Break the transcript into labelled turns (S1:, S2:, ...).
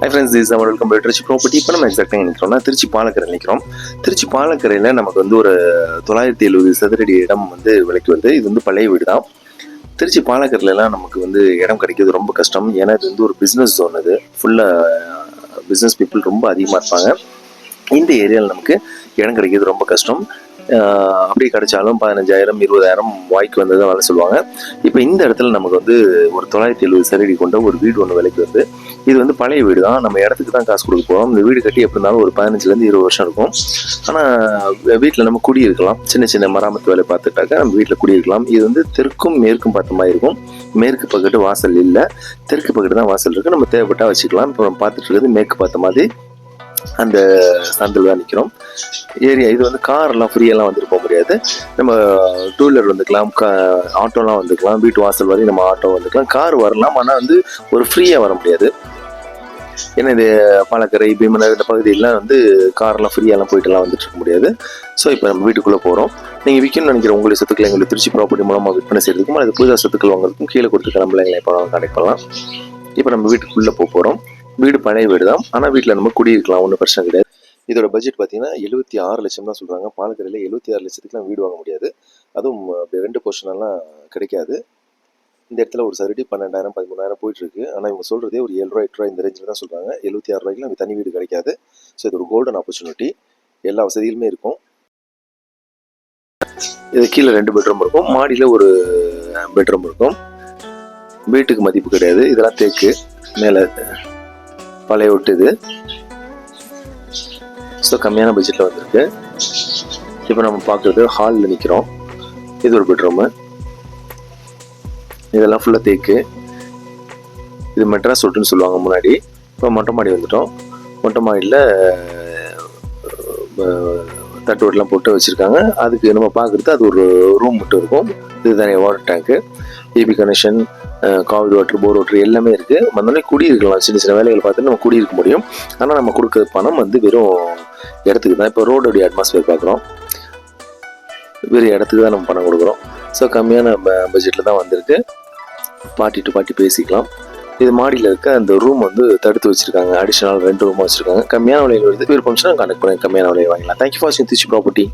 S1: Hi friends is our welcome to Tiruchi property இப்போ நம்ம எக்ஸாக்டாக நினைக்கிறோம்னா திருச்சி பாலக்கரை நிற்கிறோம் திருச்சி பாலக்கரையில் நமக்கு வந்து ஒரு தொள்ளாயிரத்தி எழுபது சதுரடி இடம் வந்து விலைக்கு வருது இது வந்து பழைய வீடு தான் திருச்சி பாலக்கரையிலலாம் நமக்கு வந்து இடம் கிடைக்கிறது ரொம்ப கஷ்டம். ஏன்னா இது வந்து ஒரு பிஸ்னஸ் ஜோன் இது ஃபுல்லாக பிஸ்னஸ் பீப்புள் ரொம்ப அதிகமாக இருப்பாங்க. இந்த ஏரியாவில் நமக்கு இடம் கிடைக்கிறது ரொம்ப கஷ்டம். அப்படியே கிடைச்சாலும் பதினஞ்சாயிரம் இருபதாயிரம் வாய்க்கு வந்தது வேலை சொல்லுவாங்க. இப்போ இந்த இடத்துல நமக்கு வந்து ஒரு தொள்ளாயிரத்தி எழுபது சரடி கொண்ட ஒரு வீடு ஒன்று விலைக்கு வருது. இது வந்து பழைய வீடு தான். நம்ம இடத்துக்கு தான் காசு கொடுக்க போகிறோம் இந்த வீடு கட்டி எப்படி இருந்தாலும் ஒரு பதினஞ்சுலேருந்து இருபது வருஷம் இருக்கும். ஆனால் வீட்டில் நம்ம குடியிருக்கலாம் சின்ன சின்ன மராமத்து வேலை பார்த்துட்டாக்கா நம்ம வீட்டில் குடியிருக்கலாம் இது வந்து தெற்கும் மேற்கும் பார்த்த மாதிரி இருக்கும். மேற்கு பக்கத்து வாசல் இல்லை. தெற்கு பக்கத்து தான் வாசல் இருக்குது நம்ம தேவைப்பட்டா வச்சுக்கலாம். இப்போ நம்ம பார்த்துட்டு இருக்கிறது மேற்கு பார்த்த மாதிரி அந்த சந்தில் தான் நிற்கிறோம் ஏரியா இது வந்து கார்லாம் ஃப்ரீயெல்லாம் வந்துட்டு போக முடியாது. நம்ம டூ வீலர் வந்துக்கலாம் கா ஆட்டோலாம் வந்துக்கலாம் வீட்டு வாசல் வரையும் நம்ம ஆட்டோ வந்துக்கலாம். கார் வரலாம் ஆனால் வந்து ஒரு ஃப்ரீயாக வர முடியாது. ஏன்னா இது பாலக்கரை பீமனர் இந்த பகுதியெல்லாம் வந்து கார்லாம் ஃப்ரீயாலாம் போயிட்டுலாம் வந்துட்டு இருக்க முடியாது. ஸோ இப்போ நம்ம வீட்டுக்குள்ளே போகிறோம் நீங்கள் விற்கணும்னு நினைக்கிற உங்களுடைய சொத்துக்களை எங்களுக்கு திருச்சி ப்ராப்பர்ட்டி மூலமாக விற்பனை செய்யறதுக்கும் அது புதுசாக சொத்துக்கள் வாங்குறதுக்கும் கீழே கொடுத்துருக்க நம்மளை எங்களை இப்போ கனெக்ட் பண்ணலாம். இப்போ நம்ம வீட்டுக்குள்ளே போக போகிறோம் வீடு பழைய வீடு தான் ஆனால் வீட்டில் நம்ம குடியிருக்கலாம் ஒன்றும் பிரச்சனை கிடையாது. இதோட பட்ஜெட் பார்த்தீங்கன்னா எழுபத்தி ஆறு லட்சம் தான் சொல்கிறாங்க பாலக்கரையில் எழுபத்தி ஆறு லட்சத்துக்குலாம் வீடு வாங்க முடியாது. அதுவும் அப்படி ரெண்டு போர்ஷனெல்லாம் கிடைக்காது. இந்த இடத்துல ஒரு சதுரடி பன்னெண்டாயிரம் பதிமூணாயிரம் போயிட்டுருக்கு. ஆனால் இவங்க சொல்கிறதே ஒரு ஏழு ரூபா எட்டு ரூபா இந்த ரேஞ்சில் தான் சொல்கிறாங்க எழுபத்தி ஆறு ரூபாய்க்கு தனி வீடு கிடைக்காது. ஸோ இது ஒரு கோல்டன் ஆப்பர்ச்சுனிட்டி எல்லா வசதியிலுமே இருக்கும். இது கீழே ரெண்டு பெட்ரூம் இருக்கும். மாடியில் ஒரு பெட்ரூம் இருக்கும். வீட்டுக்கு மதிப்பு கிடையாது. இதெல்லாம் தேக்கு. மேலே பழைய ஒட்டு இது ஸோ கம்மியான பட்ஜெட்டில் வந்திருக்கு. இப்போ நம்ம பார்க்குறது ஹாலில் நிற்கிறோம் இது ஒரு பெட்ரூமு இதெல்லாம் ஃபுல்லாக தேக்கு. இது மெட்ராஸ் ஒட்டுன்னு சொல்லுவாங்க முன்னாடி. இப்போ மொட்டை மாடி வந்துட்டோம். மொட்டை மாடியில் தட்டுவட்டெலாம் போட்டு வச்சுருக்காங்க. அதுக்கு நம்ம பார்க்குறது அது ஒரு ரூம் மட்டும் இருக்கும். இதுதானே வாட்டர் டேங்க்கு AP connection Kaveri water bore water எல்லாமே இருக்குது வந்தோடனே குடியிருக்கலாம். சின்ன சின்ன வேலைகள் பார்த்துட்டு நம்ம குடியிருக்க முடியும். ஆனால் நம்ம கொடுக்குற பணம் வந்து வெறும் இடத்துக்கு தான். இப்போ ரோடோடைய அட்மாஸ்பியர் பார்க்குறோம். வெறும் இடத்துக்கு தான் நம்ம பணம் கொடுக்குறோம். ஸோ கம்மியான பட்ஜெட்டில் தான் வந்திருக்கு. பாட்டி டு பாட்டி பேசிக்கலாம். இது மாடியில் இருக்க அந்த ரூம் வந்து தடுத்து வச்சிருக்காங்க. அடிஷனல் ரெண்டு ரூம் வச்சிருக்காங்க. கம்மியான விலையில் வருது. விருப்பம் கான்டாக்ட் பண்ணி கம்மியான விலையை வாங்கலாம் தேங்க்யூ ஃபார் சிங் திருச்சி ப்ராப்பர்ட்டி